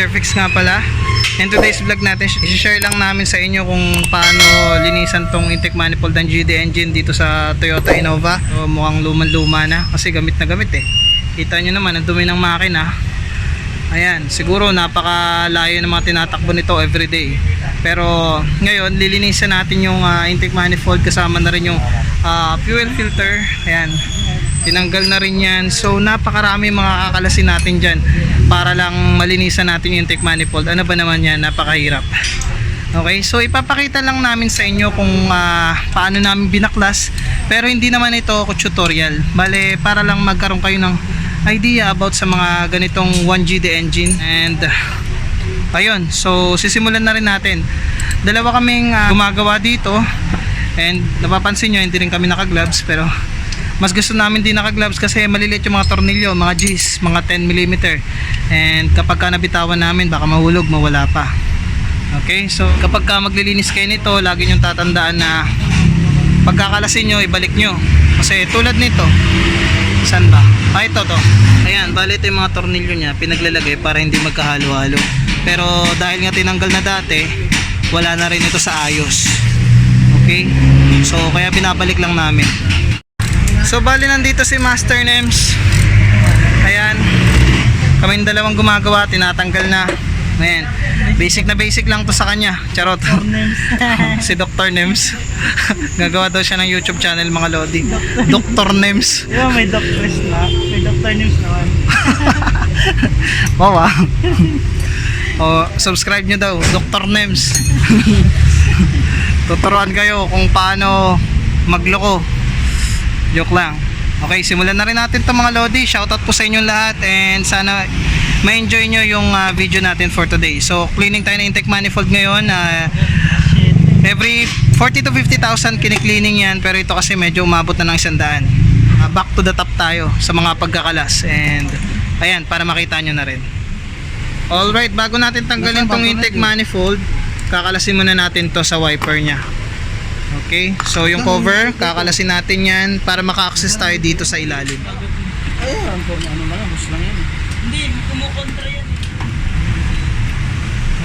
Fairfix nga pala. And today's vlog natin, i-share lang namin sa inyo kung paano linisan tong intake manifold ng GD engine dito sa Toyota Innova. So, mukhang luman-luma na kasi gamit na gamit eh. Kita nyo naman, ang dumi ng makina. Ayan, siguro napakalayo ng mga tinatakbo nito everyday. Pero ngayon, lilinisan natin yung ah, intake manifold kasama na rin yung ah, fuel filter. Ayan, tinanggal na rin yan. So napakarami mga kakalasin natin dyan para lang malinisan natin yung intake manifold. Ano ba naman yan? Napakahirap. Okay, so ipapakita lang namin sa inyo kung ah, paano namin binaklas. Pero hindi naman ito tutorial. Bale, para lang magkaroon kayo ng idea about sa mga ganitong 1GD engine. And ayun, so sisimulan na rin natin. Dalawa kaming ah, gumagawa dito. And napapansin nyo, hindi rin kami naka-gloves pero mas gusto namin din naka-gloves kasi maliliit yung mga tornilyo, mga G's, mga 10mm. And kapag ka nabitawan namin, baka mahulog, mawala pa. Okay, so kapag ka maglilinis kayo nito, lagi nyo tatandaan na pagkakalasin nyo, ibalik nyo. Kasi tulad nito, saan ba? Ah, ito to. Ayan, bali ito yung mga tornilyo niya, pinaglalagay para hindi magkahalo-halo. Pero dahil nga tinanggal na dati, wala na rin ito sa ayos. Okay? So, kaya binabalik lang namin. So, bali nandito si Master Nems. Ayan. Kaming dalawang gumagawa, tinatanggal na. Ayan. Basic na basic lang to sa kanya. Charot. si Dr. Nems. Gagawa daw siya ng YouTube channel mga Lodi. Dr. Nems. Di ba may doctors na? May doctor news naman. Wow ah. o, subscribe nyo daw. Dr. Nems. Tuturuan kayo kung paano magloko. Joke lang. Okay, simulan na rin natin to mga Lodi. Shoutout po sa inyong lahat and sana ma-enjoy nyo yung ah, video natin for today. So, cleaning tayo ng intake manifold ngayon. Shit. every 40 to 50,000 kinikleaning yan pero ito kasi medyo umabot na ng isandaan. Ah, back to the top tayo sa mga pagkakalas and ayan, para makita nyo na rin. Alright, bago natin tanggalin tong intake manifold, kakalasin muna natin to sa wiper nya. Okay, so yung cover, kakalasin natin yan para maka-access tayo dito sa ilalim. Kung ano man, bus lang yan. Hindi, kumukontra yan.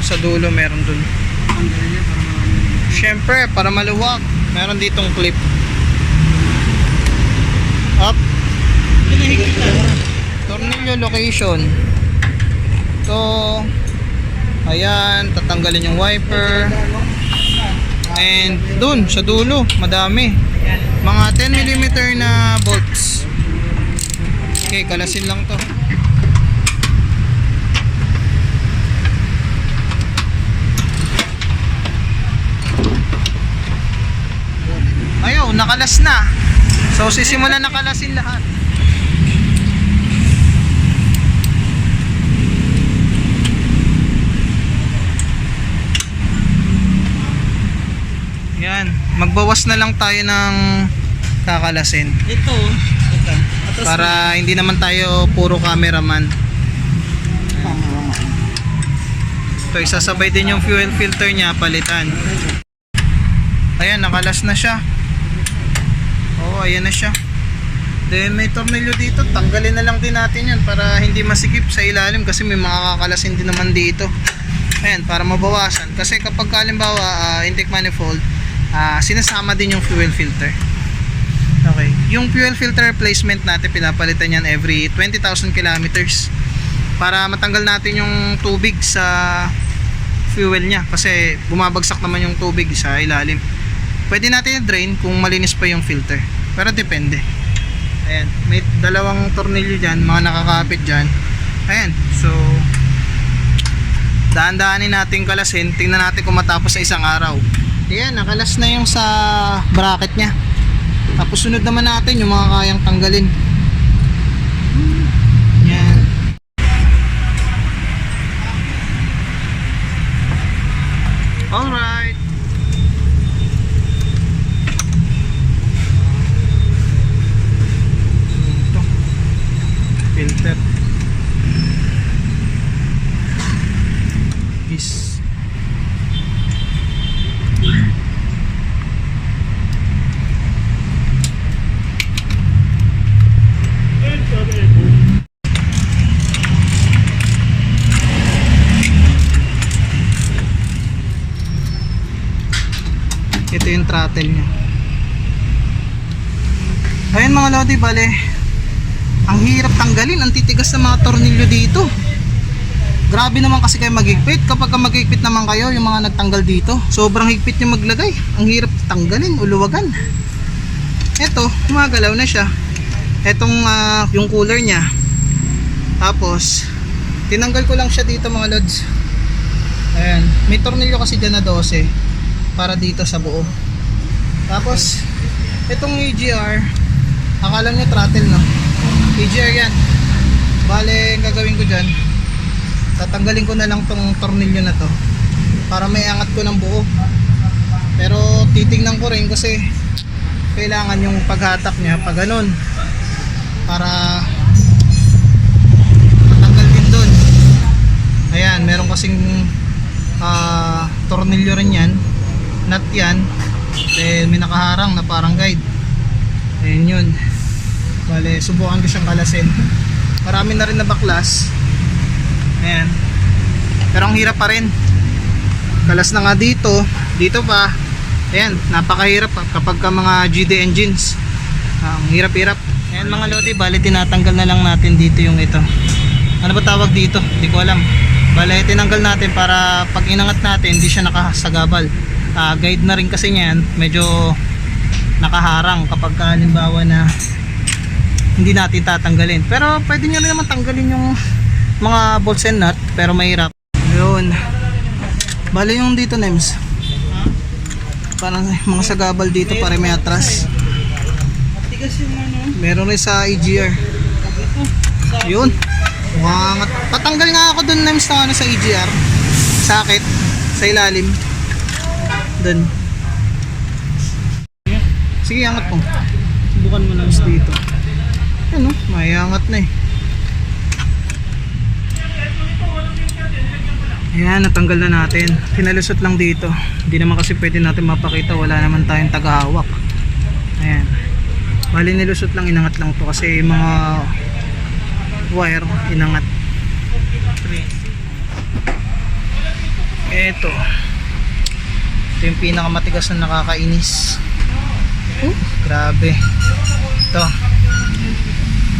Sa dulo meron dun. Siyempre, para maluwag, meron ditong clip. Up, tornilyo location. So, ayan, tatanggalin yung wiper. And dun, sa dulo, madami. Mga 10mm na bolts. Okay, kalasin lang to. Ayaw, nakalas na. So, sisimulan na kalasin lahat. Yan, magbawas na lang tayo ng kakalasin. Ito, ito. Para hindi naman tayo puro cameraman. Ito, isasabay din yung fuel filter niya, palitan. Ayan, nakalas na siya. Oo, ayan na siya. Then may tornilyo dito, tanggalin na lang din natin yan para hindi masikip sa ilalim kasi may makakalasin din naman dito. Ayan, para mabawasan. Kasi kapag halimbawa ah, intake manifold, ah, sinasama din yung fuel filter. Okay. Yung fuel filter replacement natin pinapalitan yan every 20,000 kilometers para matanggal natin yung tubig sa fuel niya kasi bumabagsak naman yung tubig sa ilalim. Pwede natin i-drain kung malinis pa yung filter. Pero depende. Ayan, may dalawang tornilyo dyan, mga nakakapit dyan. Ayan, so daan-daanin natin kalasin, tingnan natin kung matapos sa isang araw. Ayan, nakalas na yung sa bracket niya. Tapos sunod naman natin yung mga kayang tanggalin. Yan. Alright. Ito. Filter. Is ito yung throttle niya. Ayun mga lodi bale ang hirap tanggalin ang titigas ng mga tornilyo dito. Grabe naman kasi kayo magigpit. Kapag ka magigpit naman kayo yung mga nagtanggal dito sobrang higpit yung maglagay. Ang hirap tanggalin uluwagan. Eto gumagalaw na siya. Etong ah, yung cooler niya. Tapos tinanggal ko lang siya dito mga lods. Ayan may tornilyo kasi dyan na 12 para dito sa buo tapos itong EGR akala nyo throttle no? EGR yan. Bale ang gagawin ko dyan tatanggalin ko na lang tong tornilyo na to para may angat ko ng buo. Pero titingnan ko rin kasi kailangan yung paghatak niya pag ganun para matanggal din dun. Ayan meron kasing ah, tornilyo rin yan nut yan then may nakaharang na parang guide. Ayan yun. Bale subukan ko siyang kalasin. Marami na rin na baklas. Ayan. Pero ang hirap pa rin. Kalas na nga dito. Dito pa. Ayan napakahirap kapag ka mga GD engines. Ah, ang hirap-hirap. Ayan mga lodi bale tinatanggal na lang natin dito yung ito. Ano ba tawag dito? Hindi ko alam. Bale tinanggal natin para pag inangat natin hindi siya nakasagabal Ah, guide na rin kasi niyan. Medyo nakaharang kapag ka, halimbawa na hindi natin tatanggalin. Pero pwede nyo rin naman tanggalin yung mga bolts and nut pero mahirap. Yun. Bale yung dito Nems. Parang mga sagabal dito para may atras. Ano. meron rin sa EGR yun. Wangat. patanggal nga ako dun Nems na ano sa EGR sakit sa ilalim dun sige angat mo subukan mo Nems dito ano may angat na eh Ayan, natanggal na natin. Pinalusot lang dito. Hindi naman kasi pwede natin mapakita. Wala naman tayong tagahawak. Ayan. Bali nilusot lang, inangat lang to kasi yung mga wire, inangat. Eto. Ito yung pinakamatigas na nakakainis. Oh, grabe. Ito.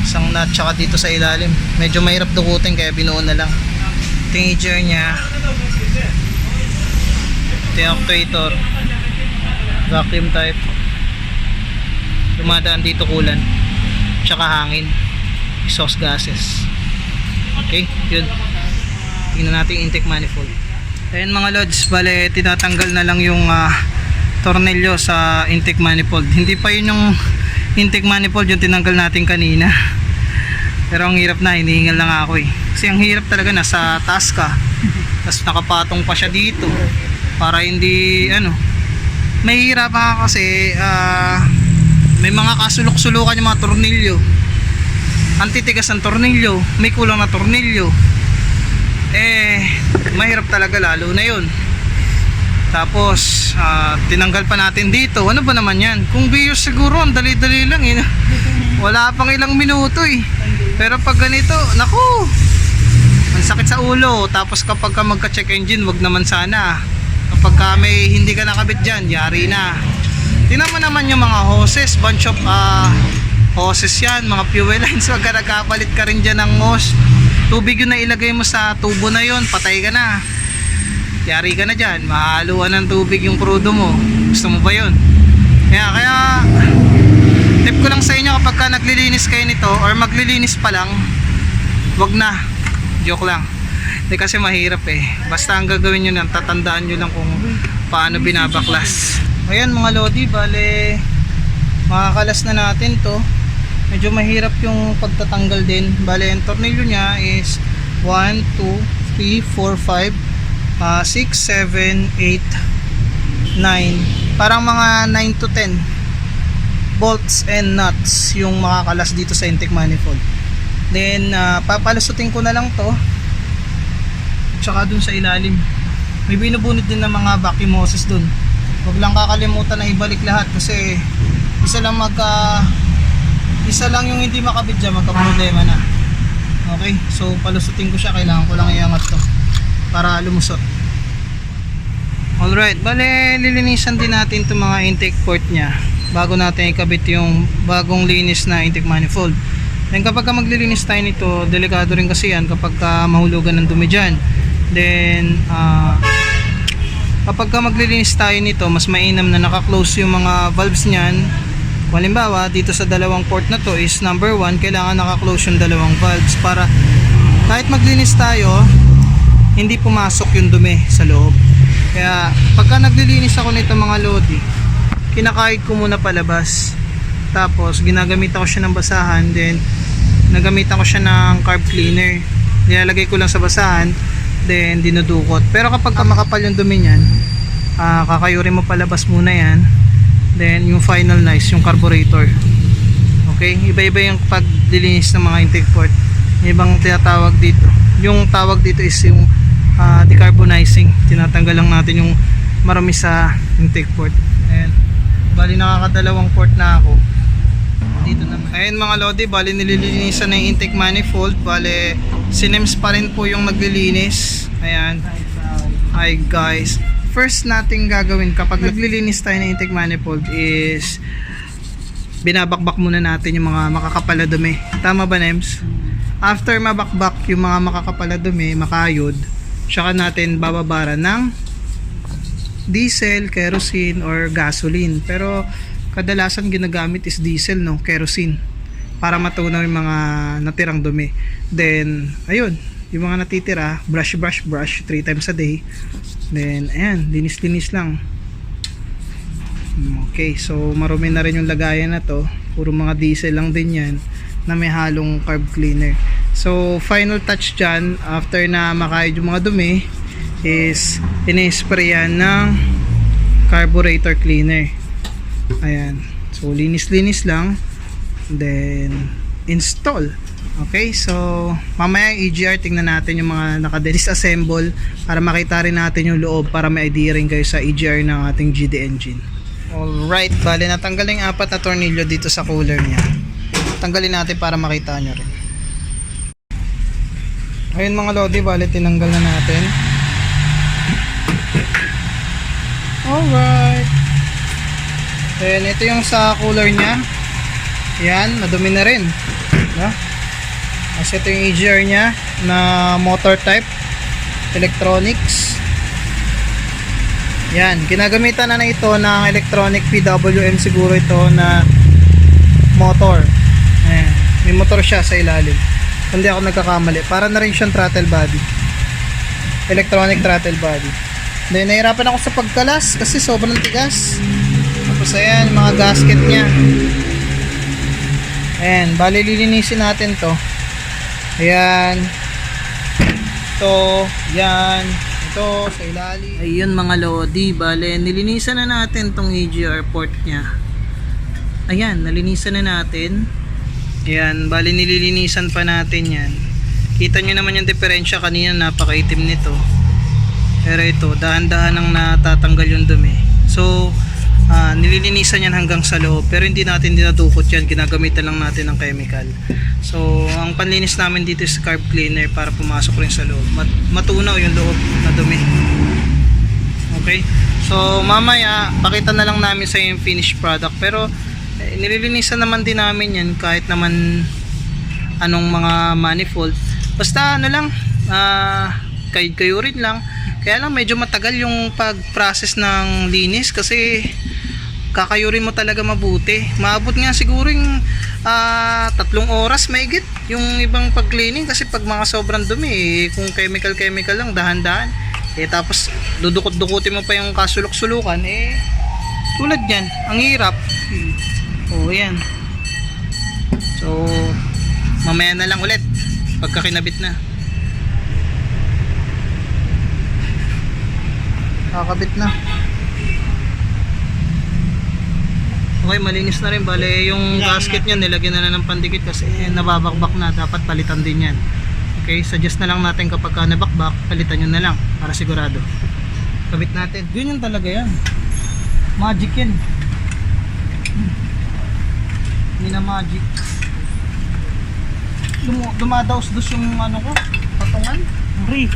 Isang nut tsaka dito sa ilalim. Medyo mahirap dukutin kaya binuo na lang. Ito yung niya. Ito yung actuator. Vacuum type. Dumadaan dito kulan. Tsaka hangin. Exhaust gases. Okay, yun. Tingnan natin yung intake manifold. Ayan mga lods, bale tinatanggal na lang yung ah, tornilyo sa intake manifold. Hindi pa yun yung intake manifold yung tinanggal natin kanina. Pero ang hirap na, hinihingal lang ako eh. Kasi ang hirap talaga nasa taas ka. Tapos nakapatong pa siya dito. Para hindi, ano, mahirap ka kasi ah, may mga kasulok-sulukan yung mga tornilyo. Ang titigas ng tornilyo, may kulang na tornilyo. Eh, mahirap talaga lalo na yun. Tapos, ah, tinanggal pa natin dito. Ano ba naman yan? Kung bios siguro, ang dali-dali lang eh. Wala pang ilang minuto eh. Pero pag ganito, naku, ang sakit sa ulo. Tapos kapag ka magka-check engine, wag naman sana. Kapag ka may hindi ka nakabit dyan, yari na. Tingnan mo naman yung mga hoses, bunch of ah, hoses yan, mga fuel lines. Wag ka nagkapalit ka rin dyan ng hose. Tubig yun na ilagay mo sa tubo na yon patay ka na. Yari ka na dyan, mahaluan ng tubig yung crudo mo. Gusto mo ba yun? Kaya, kaya, tip ko lang sa inyo kapag ka naglilinis kayo nito or maglilinis pa lang, wag na. Joke lang. Hindi kasi mahirap eh. Basta ang gagawin nyo lang, tatandaan nyo lang kung paano binabaklas. Ayan mga lodi, bale, makakalas na natin to. Medyo mahirap yung pagtatanggal din. Bale, ang tornilyo niya is 1, 2, 3, 4, 5, ah, 6, 7, 8, 9. Parang mga 9 to 10 bolts and nuts yung makakalas dito sa intake manifold. Then, ah, papalusutin ko na lang to. Tsaka dun sa ilalim. May binubunot din ng mga vacuum hoses dun. Huwag lang kakalimutan na ibalik lahat kasi isa lang magka isa lang yung hindi makabit dyan, magka problema na. Okay, so palusutin ko siya, kailangan ko lang iangat to para lumusot. Alright, bale lilinisan din natin itong mga intake port niya bago natin ikabit yung bagong linis na intake manifold. Then kapag ka maglilinis tayo nito, delikado rin kasi yan kapag ka mahulugan ng dumi dyan. Then, ah, kapag ka maglilinis tayo nito, mas mainam na naka-close yung mga valves niyan. Halimbawa, dito sa dalawang port na to is number 1, kailangan naka-close yung dalawang valves para kahit maglinis tayo, hindi pumasok yung dumi sa loob. Kaya pagka naglilinis ako nito mga lodi, kinakahit ko muna palabas. Tapos ginagamitan ko siya ng basahan, then nagamitan ko siya ng carb cleaner. Nilalagay ko lang sa basahan, then dinudukot. Pero kapag ka makapal yung dumi niyan, ah, kakayurin mo palabas muna yan. Then yung final nice, yung carburetor. Okay, iba-iba yung paglilinis ng mga intake port. May ibang tinatawag dito. Yung tawag dito is yung ah, decarbonizing. Tinatanggal lang natin yung marami sa intake port. Ayan. Bali nakakadalawang port na ako. Dito naman. Ayan mga lodi, bali nililinisan na yung intake manifold. Bali sinems pa rin po yung naglilinis. Ayan. Hi guys. First nating gagawin kapag naglilinis tayo ng intake manifold is binabakbak muna natin yung mga makakapala dumi. Tama ba, Nems? After mabakbak yung mga makakapala dumi, makayod, tsaka natin bababara ng diesel, kerosene, or gasoline. Pero kadalasan ginagamit is diesel, no? Kerosene. Para matunaw yung mga natirang dumi. Then, ayun, yung mga natitira, brush, brush, brush, 3 times a day. Then, ayan, linis-linis lang. Okay, so marumi na rin yung lagayan na to. Puro mga diesel lang din yan na may halong carb cleaner. So, final touch dyan, after na makayod yung mga dumi, is ina-sprayan ng carburetor cleaner. Ayan. So, linis-linis lang. Then, install. Okay, so mamaya EGR tingnan natin yung mga naka-disassemble para makita rin natin yung loob para may idea rin kayo sa EGR ng ating GD engine. Alright, bali natanggal na yung apat na tornilyo dito sa cooler niya. Tanggalin natin para makita nyo rin. Ayun mga lodi, bali tinanggal na natin. Alright. Then ito yung sa cooler niya. Yan, madumi na rin. Diba? Kasi ito yung EGR niya na motor type electronics. Yan, ginagamitan na na ito ng electronic PWM siguro ito na motor. Ayan, may motor siya sa ilalim. Hindi ako nagkakamali. Para na rin siyang throttle body. Electronic throttle body. Then, nahirapan ako sa pagkalas kasi sobrang tigas. Tapos ayan, mga gasket niya. Ayan, bali lilinisin natin to. Ayan. Ito, yan. Ito, sa ilalim. Ayun mga lodi, bale, nilinisan na natin tong EGR port niya. Ayan, nalinisan na natin. Ayan, bali nililinisan pa natin yan. Kita nyo naman yung diferensya kanina, napakaitim nito. Pero ito, dahan-dahan ang natatanggal yung dumi. So, ah, nililinisan yan hanggang sa loob. Pero hindi natin dinadukot yan, ginagamitan lang natin ng chemical. So, ang panlinis namin dito is carb cleaner para pumasok rin sa loob. Mat- matunaw yung loob na dumi. Okay? So, mamaya, pakita na lang namin sa yung finished product. Pero, eh, nililinisan naman din namin yan kahit naman anong mga manifold. Basta ano lang, kayo, kayo rin lang. Kaya lang medyo matagal yung pag-process ng linis kasi kakayurin mo talaga mabuti. Maabot nga siguro yung ah, tatlong oras maigit yung ibang pag-cleaning kasi pag mga sobrang dumi, eh, kung chemical-chemical lang, dahan-dahan. Eh tapos dudukot-dukutin mo pa yung kasulok-sulukan, eh tulad yan, ang hirap. Oh, yan. So, mamaya na lang ulit pagka kinabit na. Kakabit na. Okay, malinis na rin. Bale, yung gasket niya nilagyan na ng pandikit kasi eh, nababakbak na. Dapat palitan din yan. Okay, suggest na lang natin kapag ka nabakbak, palitan nyo na lang para sigurado. Kabit natin. Yun yung talaga yan. Magic yan. Hindi magic. Dum dumadaos-dos yung ano ko, patungan. Free.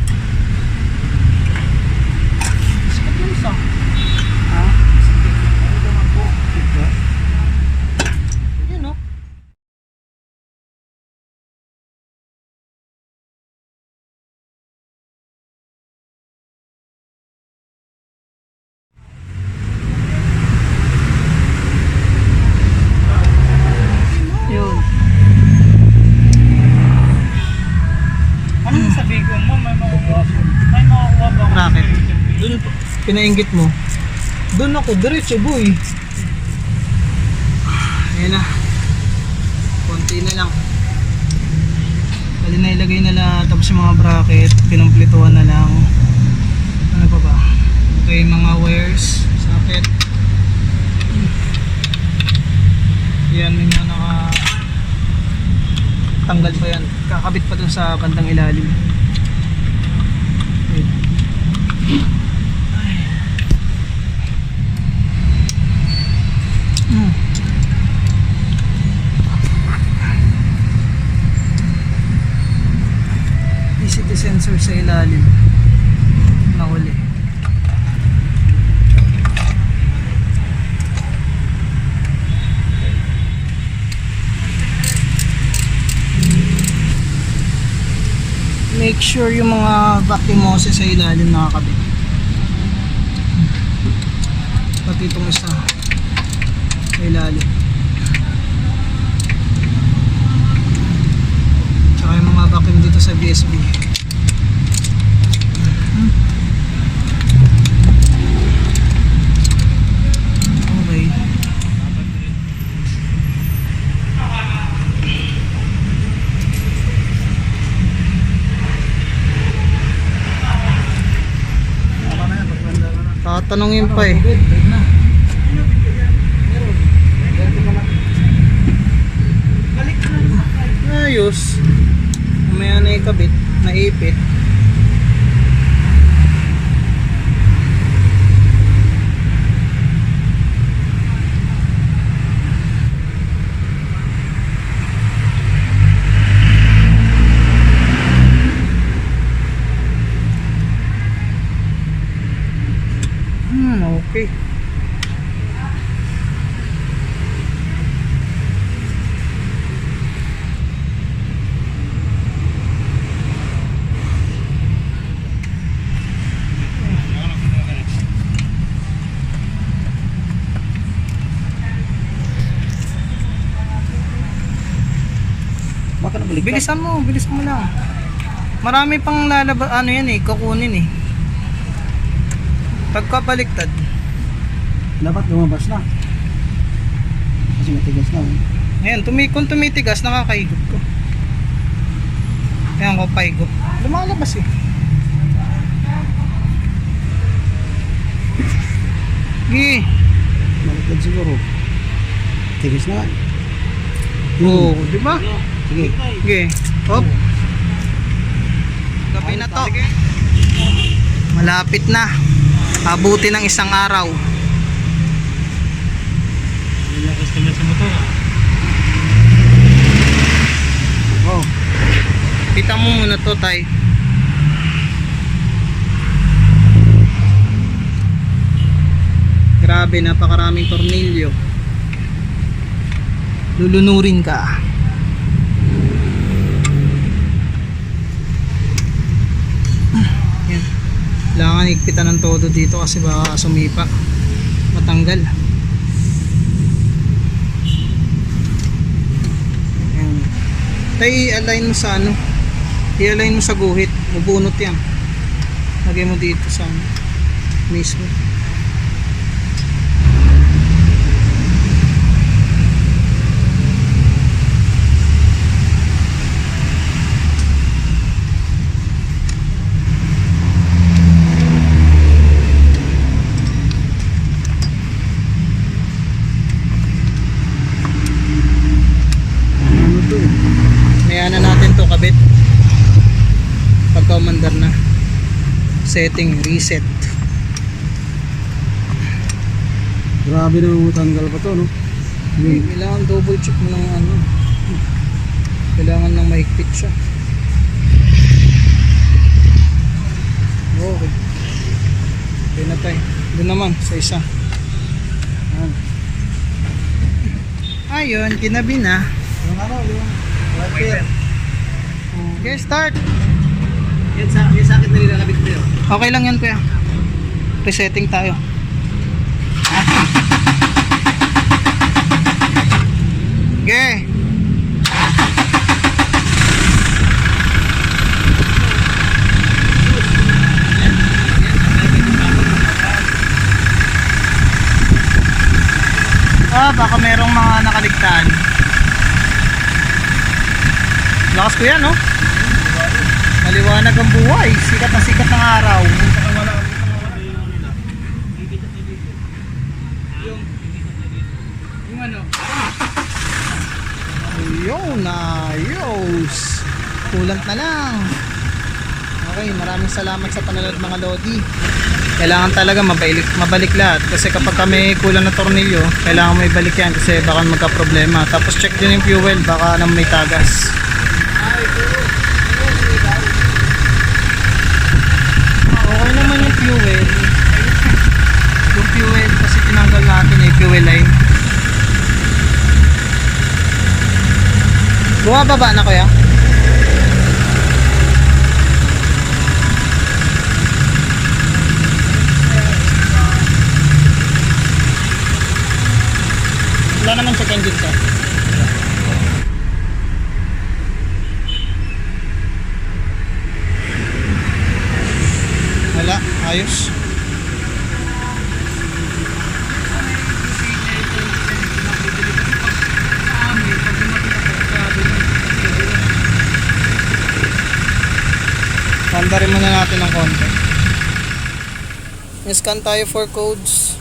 Sikat yung isa. pinainggit mo. Doon ako, diretso boy. Ayan na. Konti na lang. Bali na ilagay na lang tapos yung mga bracket, pinumplituhan na lang. Ano pa ba? Okay, mga wires, socket. Yan, may mga naka tanggal pa yan. Kakabit pa dun sa bandang ilalim. Wait. Hmm. ECT sensor sa ilalim. Nahuli. Make sure yung mga vacuum hoses sa ilalim nakakabit. Pati itong isa sa ilalim. Tsaka yung mga vacuum dito sa VSB. Tatanungin pa eh. Ayos. Mamaya na ikabit, naipit. Hmm, okay. Bilisan mo, bilisan mo lang. Marami pang lalaba, ano yan eh, kukunin eh. Pagkabaliktad. Dapat lumabas na. Kasi matigas na. eh. Ayan, tumi kung tumitigas, nakakaigop ko. Ayan ko, paigop. Lumalabas eh. Gi. Malikad siguro. Tigas na. Oo, di ba? Sige. Sige. Hop. Gabi na to. Malapit na. Abuti ng isang araw. Oh. Pita mo muna to, tay. Grabe, napakaraming tornilyo. Lulunurin ka. Kailangan higpitan ng todo dito kasi baka sumipa. Matanggal. Yan. Tay, i-align mo sa ano? I-align mo sa guhit. Mabunot yan. Lagay mo dito sa ano, mismo. Ano to? Mayana natin to kabit. Pagka umandar na. Setting, reset. Grabe na tanggal pa to, no? Eh, Kailangan double check mo ng ano. Kailangan ng mahigpit siya. Okay. Okay na tayo. Doon naman, sa isa. Ayan. Ayun, kinabi na. Yung ano, yung. Okay, start. Yan sa, yan sa akin na nilalabit ko yun. Okay lang yan kuya. Resetting tayo. Okay. Ah, baka merong mga nakaligtaan. Lakas ko yan, no? Maliwanag ang buhay. Sikat na sikat ng araw. Yung ano? Ayun, ayos. Kulant na lang. Okay, maraming salamat sa panonood mga Lodi. Kailangan talaga mabalik, mabalik lahat. Kasi kapag kami kulang na tornilyo, kailangan mo ibalik yan kasi baka magka-problema. Tapos check din yung fuel, baka nang may tagas. Okay naman yung fuel. Yung fuel, kasi tinanggal fuel line. Bumababa na kuya? Wala naman check engine ka. Wala, ayos. Pandarin muna natin ng konti. Scan tayo for codes.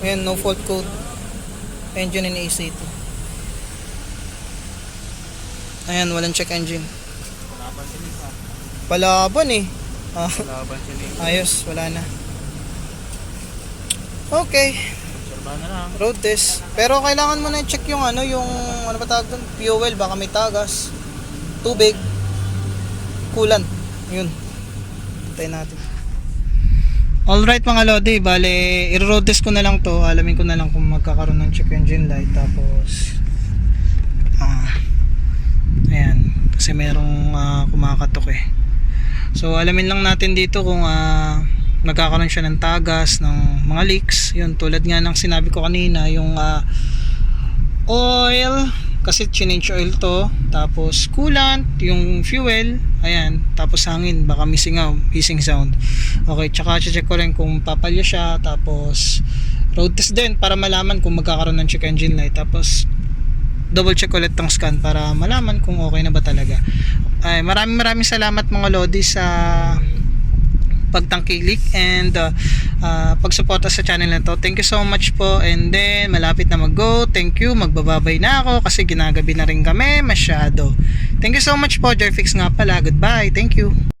Ayan, no fault code. Engine in AC2. Ayan, walang check engine. Palaban eh. Ah, Laban siya ayos, wala na. Okay, road test. Pero kailangan mo na check yung ano, yung ano ba tawag doon? Fuel, baka may tagas. Tubig. Coolant. Yun. Tayo natin. Alright mga Lodi, bale, i-road test ko na lang to. Alamin ko na lang kung magkakaroon ng check engine light. Tapos, ah, ayan. Kasi merong ah, kumakatok eh. So, alamin lang natin dito kung ah, magkakaroon siya ng tagas, ng mga leaks. Yun, tulad nga ng sinabi ko kanina, yung ah, oil, kasi change oil to. Tapos coolant, yung fuel, ayan. Tapos hangin, baka missing out, hissing sound. Okay, tsaka check ko rin kung papalya siya. Tapos road test din para malaman kung magkakaroon ng check engine light. Tapos double check ulit tong scan para malaman kung okay na ba talaga. Ay, maraming maraming salamat mga Lodi sa pagtangkilik and uh, uh, pagsuporta sa channel na to. Thank you so much po and then malapit na mag-go. Thank you. Magbababay na ako kasi ginagabi na rin kami masyado. Thank you so much po. Jerfix nga pala. Goodbye. Thank you.